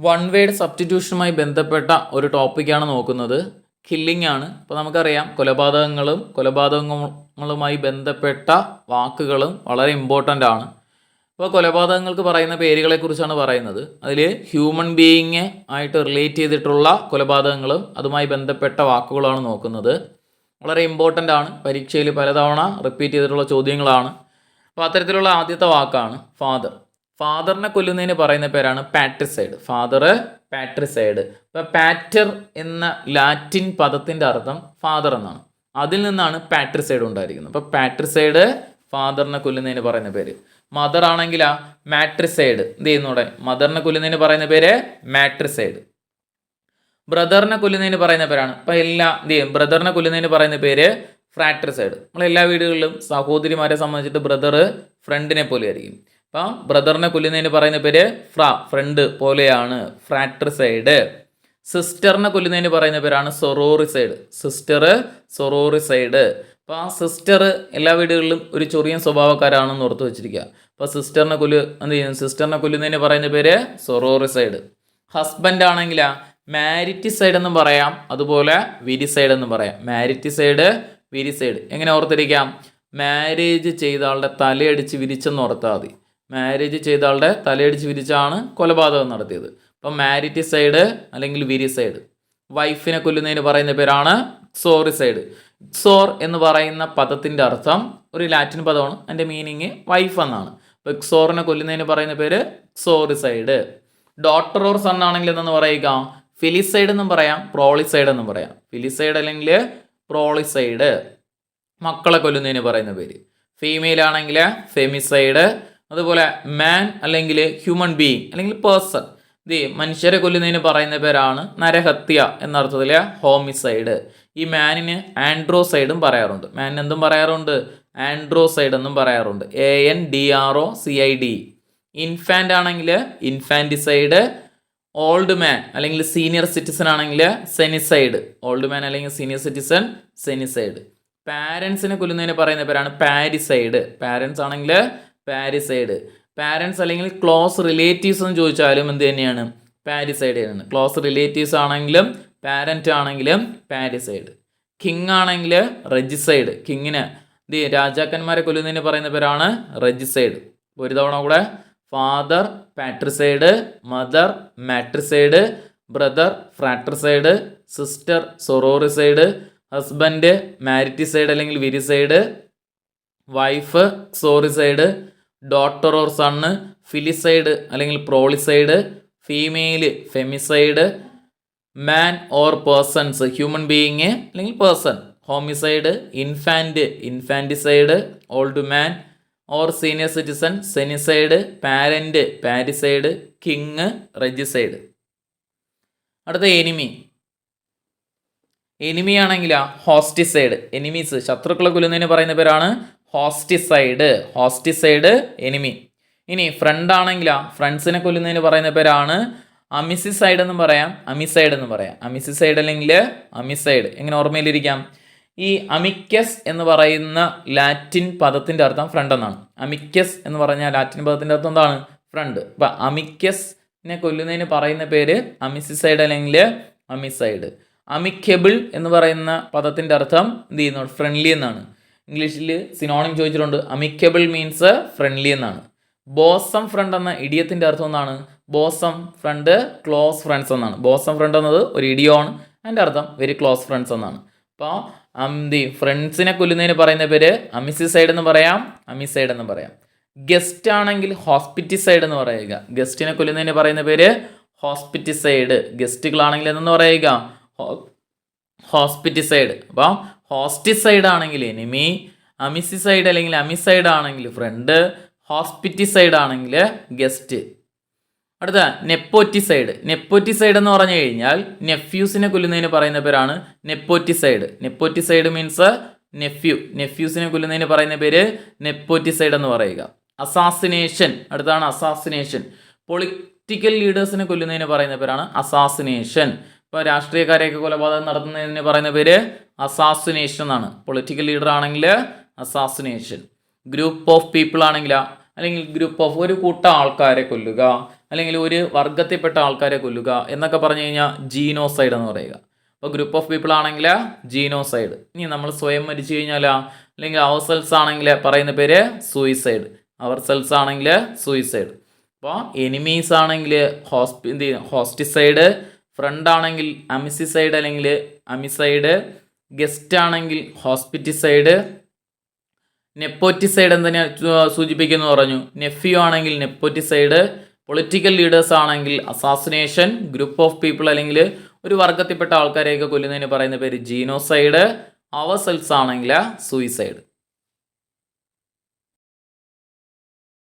One word സബ്സ്റ്റിറ്റ്യൂഷനുമായി ബന്ധപ്പെട്ട ഒരു ടോപ്പിക്കാണ് നോക്കുന്നത്. കില്ലിംഗ് ആണ്. അപ്പോൾ നമുക്കറിയാം കൊലപാതകങ്ങളും കൊലപാതകങ്ങളുമായി ബന്ധപ്പെട്ട വാക്കുകളും വളരെ ഇമ്പോർട്ടന്റ് ആണ്. അപ്പോൾ കൊലപാതകങ്ങൾക്ക് പറയുന്ന പേരുകളെക്കുറിച്ചാണ് പറയുന്നത്. അതിൽ ഹ്യൂമൻ ബീയിങ് ആയിട്ട് റിലേറ്റ് ചെയ്തിട്ടുള്ള കൊലപാതകങ്ങളും അതുമായി ബന്ധപ്പെട്ട വാക്കുകളാണ് നോക്കുന്നത്. വളരെ ഇമ്പോർട്ടന്റ് ആണ്. പരീക്ഷയിൽ പലതവണ റിപ്പീറ്റ് ചെയ്തിട്ടുള്ള ചോദ്യങ്ങളാണ്. അപ്പോൾ അത്തരത്തിലുള്ള ആദ്യത്തെ വാക്കാണ് ഫാദർ ഫാദറിനെ കൊല്ലുന്നതിന് പറയുന്ന പേരാണ് പാട്രിസൈഡ്. Father patricide. ഇപ്പം പാറ്റർ എന്ന ലാറ്റിൻ പദത്തിന്റെ അർത്ഥം ഫാദർ എന്നാണ്. അതിൽ നിന്നാണ് പാട്രിസൈഡ് ഉണ്ടായിരിക്കുന്നത്. അപ്പോൾ പാട്രിസൈഡ് ഫാദറിനെ കൊല്ലുന്നതിന് പറയുന്ന പേര്. മദർ ആണെങ്കിലാ മാട്രിസൈഡ്. എന്ത് ചെയ്യുന്നോടെ മദറിനെ കൊല്ലുന്നതിന് പറയുന്ന പേര് മാട്രിസൈഡ്. ബ്രദറിനെ കൊല്ലുന്നതിന് പറയുന്ന പേരാണ്. ഇപ്പം എല്ലാ എന്ത് ചെയ്യും? ബ്രദറിനെ കൊല്ലുന്നതിന് പറയുന്ന പേര് ഫ്രാട്രിസൈഡ് നമ്മൾ എല്ലാ വീടുകളിലും സഹോദരിമാരെ സംബന്ധിച്ചിട്ട് ബ്രദർ ഫ്രണ്ടിനെ പോലെ ആയിരിക്കും. അപ്പം ബ്രദറിനെ കൊല്ലുന്നതിന് പറയുന്ന പേര് ഫ്ര ഫ്രണ്ട് പോലെയാണ് ഫ്രാട്രിസൈഡ് സിസ്റ്ററിനെ കൊല്ലുന്നതിന് പറയുന്ന പേരാണ് സൊറോറിസൈഡ് സിസ്റ്റർ സൊറോറിസൈഡ് അപ്പോൾ ആ സിസ്റ്റർ എല്ലാ വീടുകളിലും ഒരു ചൊറിയൻ സ്വഭാവക്കാരാണെന്ന് ഓർത്ത് വെച്ചിരിക്കുക. അപ്പോൾ സിസ്റ്ററിനെ കൊല്ലു എന്ത് ചെയ്യും സിസ്റ്ററിനെ കൊല്ലുന്നതിന് പറയുന്ന പേര് സൊറോറിസൈഡ് ഹസ്ബൻഡ് ആണെങ്കിലാ മാരിറ്റിസൈഡ് എന്നും പറയാം അതുപോലെ വിരിസൈഡ് എന്നും പറയാം. മാരിറ്റിസൈഡ് വിരിസൈഡ് എങ്ങനെ ഓർത്തിരിക്കാം? മാരേജ് ചെയ്ത ആളുടെ തലയടിച്ച് വിരിച്ചെന്ന് ഓർത്താൽ മതി. മാരേജ് ചെയ്ത ആളുടെ തലയടിച്ച് വിരിച്ചാണ് കൊലപാതകം നടത്തിയത്. അപ്പം മാരിറ്റിസൈഡ് അല്ലെങ്കിൽ വിരിസൈഡ് വൈഫിനെ കൊല്ലുന്നതിന് പറയുന്ന പേരാണ് സോറിസൈഡ് സോർ എന്ന് പറയുന്ന പദത്തിന്റെ അർത്ഥം ഒരു ലാറ്റിൻ പദമാണ്. അതിന്റെ മീനിങ് വൈഫ് എന്നാണ്. അപ്പോൾ എക്സോറിനെ കൊല്ലുന്നതിന് പറയുന്ന പേര് സോറിസൈഡ് ഡോട്ടർ ഓർ സൺ ആണെങ്കിൽ എന്തെന്ന് പറയുക? ഫിലിസൈഡ് എന്നും പറയാം പ്രോളിസൈഡ് എന്നും പറയാം. ഫിലിസൈഡ് അല്ലെങ്കിൽ പ്രോളിസൈഡ് മക്കളെ കൊല്ലുന്നതിന് പറയുന്ന പേര്. ഫീമെയിൽ ആണെങ്കിൽ ഫെമിസൈഡ് അതുപോലെ മാൻ അല്ലെങ്കിൽ ഹ്യൂമൻ ബീയിങ് അല്ലെങ്കിൽ പേഴ്സൺ ഇത് മനുഷ്യരെ കൊല്ലുന്നതിന് പറയുന്ന പേരാണ് നരഹത്യ എന്നർത്ഥത്തിലെ ഹോമിസൈഡ് ഈ മാനിന് ആൻഡ്രോസൈഡും പറയാറുണ്ട്. മാനിന് എന്തും പറയാറുണ്ട്? ആൻഡ്രോസൈഡ് എന്നും പറയാറുണ്ട്. A N D R O C I D infant ആണെങ്കിൽ ഇൻഫാന്റിസൈഡ് ഓൾഡ് മാൻ അല്ലെങ്കിൽ സീനിയർ സിറ്റിസൺ ആണെങ്കിൽ സെനിസൈഡ് ഓൾഡ് മാൻ അല്ലെങ്കിൽ സീനിയർ സിറ്റിസൺ സെനിസൈഡ് പാരൻസിനെ കൊല്ലുന്നതിന് പറയുന്ന പേരാണ് പാരിസൈഡ് പാരൻസ് ആണെങ്കിൽ പാരിസൈഡ് പാരൻസ് അല്ലെങ്കിൽ ക്ലോസ് റിലേറ്റീവ്സ് എന്ന് ചോദിച്ചാലും എന്ത് തന്നെയാണ്? പാരിസൈഡ് തന്നെയാണ്. ക്ലോസ് റിലേറ്റീവ്സ് ആണെങ്കിലും പാരന്റ് ആണെങ്കിലും പാരിസൈഡ് കിങ് ആണെങ്കിൽ റെജിസൈഡ് കിങ്ങിന് ഇത് രാജാക്കന്മാരെ കൊല്ലുന്നതിന് പറയുന്ന പേരാണ് റെജിസൈഡ് ഒരു തവണ കൂടെ father patricide mother matricide brother fratricide sister sororicide husband mariticide അല്ലെങ്കിൽ viricide wife uxoricide daughter or son filicide അല്ലെങ്കിൽ prolicide female femicide man or persons human being അല്ലെങ്കിൽ person homicide infant infanticide old man or senior citizen senicide parent parricide king regicide അടുത്ത enemy enemy ആണെങ്കിലാ hosticide enemies ശത്രുക്കളെ കൊല്ലുന്നതിന് പറയുന്ന പേരാണ് ഹോസ്റ്റിസൈഡ് ഹോസ്റ്റിസൈഡ് enemy. ഇനി front ആണെങ്കിലാ ഫ്രണ്ട്സിനെ കൊല്ലുന്നതിന് പറയുന്ന പേരാണ് അമിസിസൈഡ് എന്ന് പറയാം അമിസൈഡ് എന്ന് പറയാം. അമിസിസൈഡ് അല്ലെങ്കിൽ അമിസൈഡ്. എങ്ങനെ ഓർമ്മയിലിരിക്കാം? ഈ അമിക്കസ് എന്ന് പറയുന്ന ലാറ്റിൻ പദത്തിന്റെ അർത്ഥം ഫ്രണ്ട് എന്നാണ്. അമിക്കസ് എന്ന് പറഞ്ഞാൽ ലാറ്റിൻ പദത്തിന്റെ അർത്ഥം എന്താണ്? ഫ്രണ്ട് അപ്പം അമിക്കസിനെ കൊല്ലുന്നതിന് പറയുന്ന പേര് അമിസിസൈഡ് അല്ലെങ്കിൽ അമിസൈഡ്. അമിക്കബിൾ എന്ന് പറയുന്ന പദത്തിന്റെ അർത്ഥം എന്ത് ചെയ്യുന്നു? ഫ്രണ്ട്ലി എന്നാണ്. ഇംഗ്ലീഷിൽ സിനോണിം ചോദിച്ചിട്ടുണ്ട്. അമിക്കബിൾ മീൻസ് ഫ്രണ്ട്ലി എന്നാണ്. ബോസം ഫ്രണ്ട് എന്ന ഇഡിയത്തിന്റെ അർത്ഥം എന്താണ്? ബോസം ഫ്രണ്ട് ക്ലോസ് ഫ്രണ്ട്സ് എന്നാണ്. ബോസം ഫ്രണ്ട് എന്നത് ഒരു ഇഡിയോണ് അതിന്റെ അർത്ഥം വെരി ക്ലോസ് ഫ്രണ്ട്സ് എന്നാണ്. അപ്പോൾ അന്തി ഫ്രണ്ട്സിനെ കൊല്ലുന്നതിന് പറയുന്ന പേര് അമിസിസൈഡ് എന്ന് പറയാം അമിസൈഡ് എന്ന് പറയാം. ഗസ്റ്റ് ആണെങ്കിൽ ഹോസ്പിറ്റി സൈഡ് എന്ന് പറയുക. ഗസ്റ്റിനെ കൊല്ലുന്നതിന് പറയുന്ന പേര് ഹോസ്പിറ്റി ഹോസ്പിറ്റിസൈഡ്. ഗസ്റ്റുകളാണെങ്കിൽ എന്തെന്ന് പറയുക? ഹോസ്പിറ്റി സൈഡ് അപ്പോൾ ഹോസ്റ്റിസൈഡ് ആണെങ്കിൽ എനിമി അമിസിസൈഡ് അല്ലെങ്കിൽ അമിസൈഡ് ആണെങ്കിൽ ഫ്രണ്ട് ഹോസ്പിറ്റിസൈഡ് ആണെങ്കിൽ ഗസ്റ്റ്. അടുത്ത നെപ്പോറ്റിസൈഡ്. നെപ്പോറ്റിസൈഡ് എന്ന് പറഞ്ഞു കഴിഞ്ഞാൽ നെഫ്യൂസിനെ കൊല്ലുന്നതിന് പറയുന്ന പേരാണ് നെപ്പോറ്റിസൈഡ്. നെപ്പോറ്റിസൈഡ് മീൻസ് നെഫ്യൂ നെഫ്യൂസിനെ കൊല്ലുന്നതിന് പറയുന്ന പേര് നെപ്പോറ്റിസൈഡ് എന്ന് പറയുക. അസാസിനേഷൻ അടുത്താണ് അസാസിനേഷൻ പൊളിറ്റിക്കൽ ലീഡേഴ്സിനെ കൊല്ലുന്നതിന് പറയുന്ന പേരാണ് അസാസിനേഷൻ ഇപ്പോൾ രാഷ്ട്രീയക്കാരെയൊക്കെ കൊലപാതകം നടത്തുന്നതിന് പറയുന്ന പേര് അസാസിനേഷൻ എന്നാണ്. പൊളിറ്റിക്കൽ ലീഡർ ആണെങ്കിൽ അസാസിനേഷൻ ഗ്രൂപ്പ് ഓഫ് പീപ്പിൾ ആണെങ്കിൽ അല്ലെങ്കിൽ ഗ്രൂപ്പ് ഓഫ് ഒരു കൂട്ടം ആൾക്കാരെ കൊല്ലുക അല്ലെങ്കിൽ ഒരു വർഗത്തിൽപ്പെട്ട ആൾക്കാരെ കൊല്ലുക എന്നൊക്കെ പറഞ്ഞു കഴിഞ്ഞാൽ ജീനോസൈഡ് എന്ന് പറയുക. അപ്പോൾ ഗ്രൂപ്പ് ഓഫ് പീപ്പിൾ ആണെങ്കിൽ ജീനോസൈഡ് ഇനി നമ്മൾ സ്വയം മരിച്ചു കഴിഞ്ഞാൽ അല്ലെങ്കിൽ അവർ സെൽസ് ആണെങ്കിൽ പറയുന്ന പേര് സൂയിസൈഡ് അവർ സെൽസ് ആണെങ്കിൽ സൂയിസൈഡ് അപ്പോൾ എനിമീസ് ആണെങ്കിൽ ഹോസ്പി ഹോസ്റ്റിസൈഡ് ഫ്രണ്ട് ആണെങ്കിൽ അമിസിസൈഡ് അല്ലെങ്കിൽ അമിസൈഡ് ഗസ്റ്റ് ആണെങ്കിൽ ഹോസ്പിറ്റിസൈഡ് നെപ്പോറ്റിസൈഡ് എന്തിനാ സൂചിപ്പിക്കുന്നു പറഞ്ഞു. നെഫ്യൂ ആണെങ്കിൽ നെപ്പോറ്റിസൈഡ് പൊളിറ്റിക്കൽ ലീഡേഴ്സ് ആണെങ്കിൽ അസാസിനേഷൻ ഗ്രൂപ്പ് ഓഫ് പീപ്പിൾ അല്ലെങ്കിൽ ഒരു വർഗത്തിൽപ്പെട്ട ആൾക്കാരെയൊക്കെ കൊല്ലുന്നതിന് പറയുന്ന പേര് ജീനോസൈഡ് അവസെൽസ് ആണെങ്കിൽ സൂയിസൈഡ്.